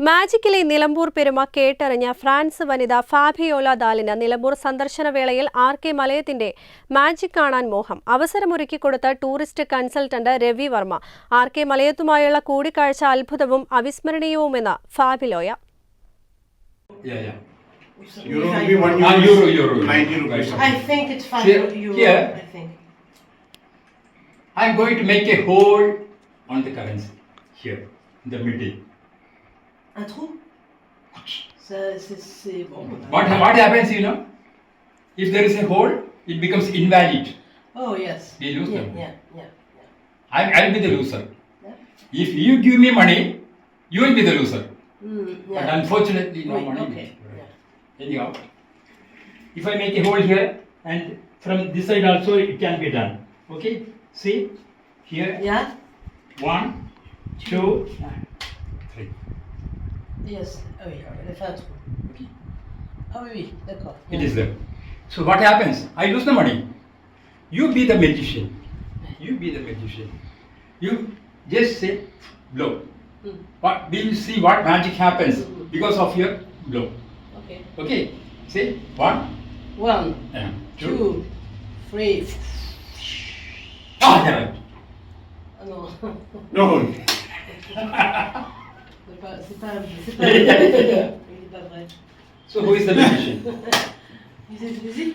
മാജിക്കിലെ നിലമ്പൂർ പെരുമ കേട്ടറിഞ്ഞ ഫ്രാൻസ് വനിത ഫാബിയോല ദാലിന് നിലമ്പൂർ സന്ദർശന വേളയിൽ ആർ കെ മലയത്തിന്റെ മാജിക് കാണാൻ മോഹം അവസരമൊരുക്കി കൊടുത്ത tourist consultant Ravi Varma R K മലയത്തുമായുള്ള കൂടിക്കാഴ്ച അത്ഭുതവും അവിസ്മരണീയവുമെന്ന് ഫാബിലോയ Yeah, yeah. Euro will be one euro. euro, euro. 90 rupees. Right. I think it's five Here- euro. here. I think. I'm going to make a hole on the currency here, in the middle. Un trou. Ça, c'est, bon. What, what happens, you know? If there is a hole, it becomes invalid. Oh yes. We lose yeah, them. yeah, yeah, yeah. I'm, I'll be the loser. Yeah. If you give me money, you will be the loser. Mm, But unfortunately, no Wait, money. okay. Yeah. Anyhow, if I make a hole here and from this side also it can be done. Okay? See? Here, Yeah. one, two, three. Yes. Elle fait un trou. Okay. Oui, oui, d'accord. It is there. So what happens? I lose the money. You be the magician. You be the magician. You just say blow. Mm. What we will see what magic happens because of your blow. Okay. Okay? Say one, One, two. two, three. Ah, yeah. Non. No. So who is the magician? Is it, is it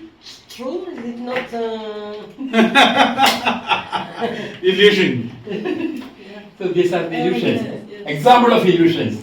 true? Is it not? Uh... Illusion. yeah. so these are the illusions. yes, yeah. Example of illusions.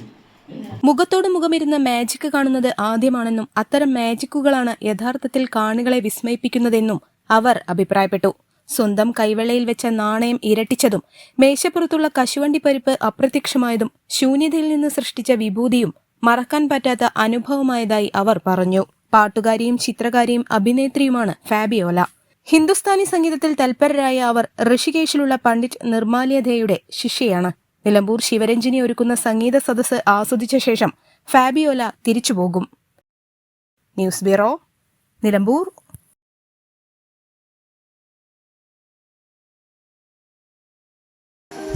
മുഖത്തോട് മുഖമിരുന്ന് magic കാണുന്നത് ആദ്യമാണെന്നും അത്തരം മാജിക്കുകളാണ് യഥാർത്ഥത്തിൽ കാണികളെ വിസ്മയിപ്പിക്കുന്നതെന്നും അവർ അഭിപ്രായപ്പെട്ടു സ്വന്തം കൈവെള്ളയിൽ വെച്ച നാണയം ഇരട്ടിച്ചതും മേശപ്പുറത്തുള്ള കശുവണ്ടി പരിപ്പ് അപ്രത്യക്ഷമായതും ശൂന്യതയിൽ നിന്ന് സൃഷ്ടിച്ച വിഭൂതിയും മറക്കാൻ പറ്റാത്ത അനുഭവമായതായി അവർ പറഞ്ഞു. പാട്ടുകാരിയും ചിത്രകാരിയും അഭിനേത്രിയുമാണ് ഫാബിയോല. ഹിന്ദുസ്ഥാനി സംഗീതത്തിൽ തൽപരരായ അവർ ഋഷികേശിലുള്ള പണ്ഡിറ്റ് നിർമാല്യധയുടെ ശിഷ്യയാണ്. നിലമ്പൂർ ശിവരഞ്ജിനി ഒരുക്കുന്ന സംഗീത സദസ്സ് ആസ്വദിച്ച ശേഷം ഫാബിയോല തിരിച്ചുപോകും. News bureau Nilambur.